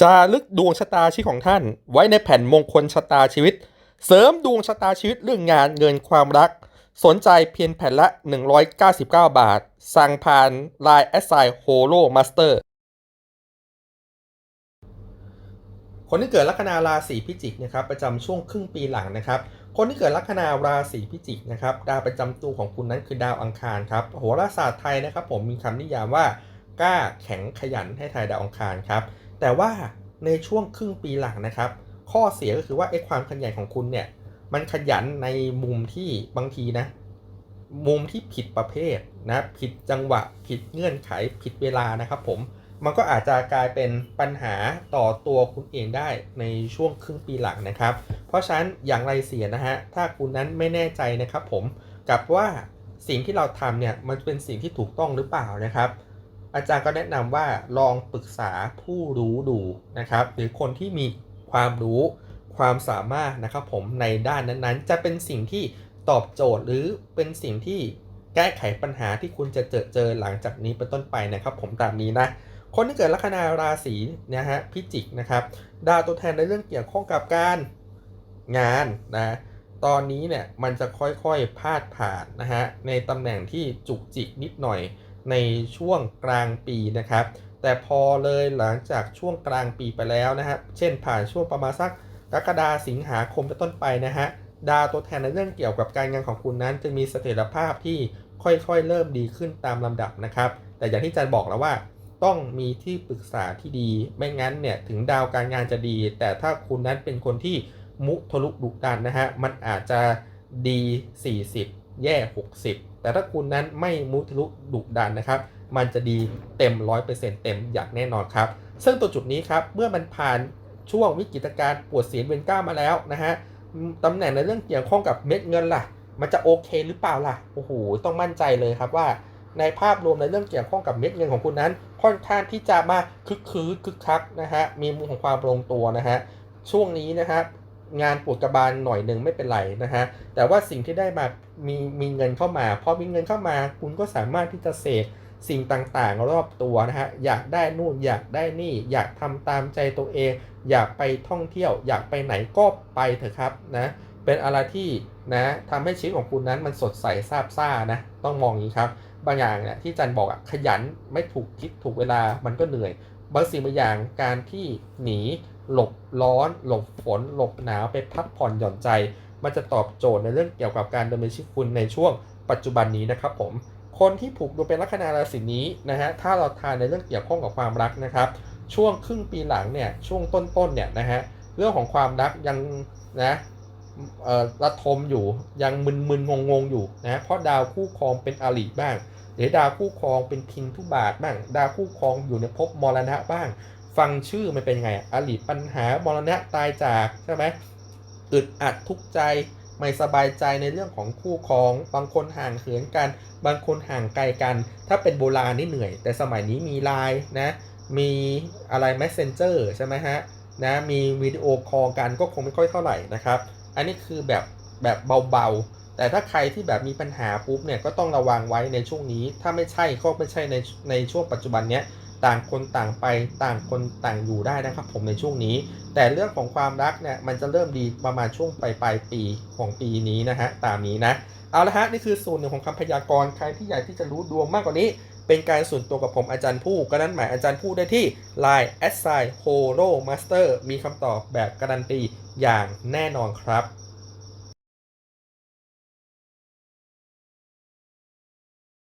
จารึกดวงชะตาชีวิตของท่าน ไว้ในแผ่นมงคลชะตาชีวิต เสริมดวงชะตาชีวิตเรื่องงานเงินความรัก สนใจเพียงแผ่นละ 199 บาท สั่งผ่าน Line แอสไซโฮโลมาสเตอร์คนที่เกิดลัคนาราศีพิจิกนะครับประจำช่วงครึ่งปีหลังนะครับ คนที่เกิดลัคนาราศีพิจิกนะครับดาวประจำตัวของคุณนั้นคือดาวอังคารครับโหราศาสตร์ไทยนะครับ ผมมีคำนิยามว่ากล้าแข็งขยันให้ทายดาวอังคารครับ แต่ว่าในช่วงครึ่งปีหลังนะครับ ข้อเสียก็คือว่าไอ้ความขยันของคุณเนี่ย มันขยันในมุมที่บางทีนะ มุมที่ผิดประเภทนะ ผิดจังหวะ ผิดเงื่อนไข ผิดเวลานะครับ ผม มันก็อาจจะกลายเป็นปัญหาต่อตัวคุณเองได้ในช่วงครึ่งปีหลังนะครับ เพราะฉะนั้นอย่างไรเสียนะฮะ ถ้าคุณนั้นไม่แน่ใจนะครับ ผม กับว่าสิ่งที่เราทำเนี่ย มันเป็นสิ่งที่ถูกต้องหรือเปล่านะครับ อาจารย์ก็แนะนำว่าลองปรึกษาผู้รู้ดูนะครับ หรือคนที่มีความรู้ความสามารถนะครับผมในด้านนั้นๆ จะเป็นสิ่งที่ตอบโจทย์หรือเป็นสิ่งที่แก้ไขปัญหาที่คุณจะเจอเจอหลังจากนี้เป็นต้นไปนะครับผมตามนี้นะคนที่เกิดลัคนาราศีนะฮะพิจิกนะครับดาวตัวแทนในเรื่องเกี่ยวข้องกับการงานนะตอนนี้เนี่ยมันจะค่อยๆพาดผ่านนะฮะในตำแหน่งที่จุกจิกนิดหน่อย ในช่วงกลางปีนะครับ แต่พอเลยหลังจากช่วงกลางปีไปแล้วนะฮะเช่นผ่านช่วงประมาณสักกรกฎาสิงหาคมเป็นต้นไปนะฮะดาวตัวแทนในเรื่องเกี่ยวกับการงานของคุณนั้นจะมีเสถียรภาพที่ค่อยๆ เริ่มดีขึ้นตามลำดับนะครับ แต่อย่างที่อาจารย์บอกแล้วว่า ต้องมีที่ปรึกษาที่ดี ไม่งั้นเนี่ยถึงดาวการงานจะดี แต่ถ้าคุณนั้นเป็นคนที่มุทะลุดุดันนะฮะมันอาจจะดี 40 แย่ 60 แต่ถ้าคุณนั้นไม่มุทะลุดุดันนะครับ มันจะดีเต็ม 100%เต็มอย่างแน่นอนครับ ซึ่งตัวจุดนี้ครับเมื่อมันผ่านช่วงวิกฤตการปวดเสียนเวนก้ามาแล้วนะฮะตำแหน่งในเรื่องเกี่ยวข้องกับเม็ดเงินล่ะ มันจะโอเคหรือเปล่าล่ะโอ้โหต้องมั่นใจเลยครับว่า ในภาพรวมในเรื่องเกี่ยวข้องกับเม็ดเงินของคุณนั้น ค่อนข้างที่จะมาคึกคืนคึกคักนะฮะมีมุมของความลงตัวนะฮะช่วงนี้นะฮะ งานปวดกระบาลหน่อยหนึ่งไม่เป็นไรนะฮะ แต่ว่าสิ่งที่ได้มามีมีเงินเข้ามาพอมีเงินเข้ามาคุณก็สามารถที่จะเสกสิ่งต่างๆ รอบตัวนะฮะ อยากได้นู่นอยากได้นี่ อยากทำตามใจตัวเอง อยากไปท่องเที่ยว อยากไปไหนก็ไปเถอะครับนะเป็นอะไรที่นะทำให้ชีวิตของคุณนั้นมันสดใสซาบซ่านะต้องมองอย่างนี้ครับ บางอย่างเนี่ยที่จันบอกอะขยันไม่ถูกทิศถูกเวลามันก็เหนื่อยบางสิ่งบางอย่างการที่หนี หลบร้อน หลบฝน หลบหนาวไปพักผ่อนหย่อนใจ มันจะตอบโจทย์ในเรื่องเกี่ยวกับการดำเนินชีวิตคุณในช่วงปัจจุบันนี้นะครับผมคนที่ผูกดวงเป็นลัคนาราศีนี้นะฮะถ้าเราทานในเรื่องเกี่ยวข้องกับความรักนะครับ ช่วงครึ่งปีหลังเนี่ยช่วงต้นๆเนี่ยนะฮะเรื่องของความรักยังนะเอ่อระทมอยู่ยังมึนๆงงๆอยู่นะเพราะดาวคู่ครองเป็นอริบ้าง หรือดาวคู่ครองเป็นพินทุบาทบ้าง ดาวคู่ครองอยู่ในภพมรณะบ้าง ฟังชื่อมันเป็นยังไงอริปัญหามรณะตายจากใช่ไหมอึดอัดทุกข์ใจไม่สบายใจในเรื่องของคู่ครอง บางคนห่างเหินกัน บางคนห่างไกลกัน ถ้าเป็นโบราณนี่เหนื่อย แต่สมัยนี้มีไลน์นะ มีอะไร Messenger ใช่ไหมฮะนะมีวิดีโอคอลกันก็คงไม่ค่อยเท่าไหร่นะครับ อันนี้คือแบบแบบเบาๆ แต่ถ้าใครที่แบบมีปัญหาปุ๊บเนี่ยก็ต้องระวังไว้ในช่วงนี้ ถ้าไม่ใช่ก็ไม่ใช่ในในช่วงปัจจุบันเนี้ย ต่างคนต่างไปต่างคนต่างอยู่ได้นะครับ ผมในช่วงนี้ แต่เรื่องของความรักเนี่ยมันจะเริ่มดีประมาณช่วงปลายปลายปีของปีนี้นะฮะตามนี้นะเอาละฮะนี่คือส่วนหนึ่งของคำพยากรณ์ใครที่อยากที่จะรู้ดวงมากกว่านี้ เป็นการส่วนตัวกับผมอาจารย์ผู้ก็นั้นหมายอาจารย์ผู้ได้ที่ Line a s s i g n Holo Master มีคำตอบแบบการันตีอย่างแน่นอนครับ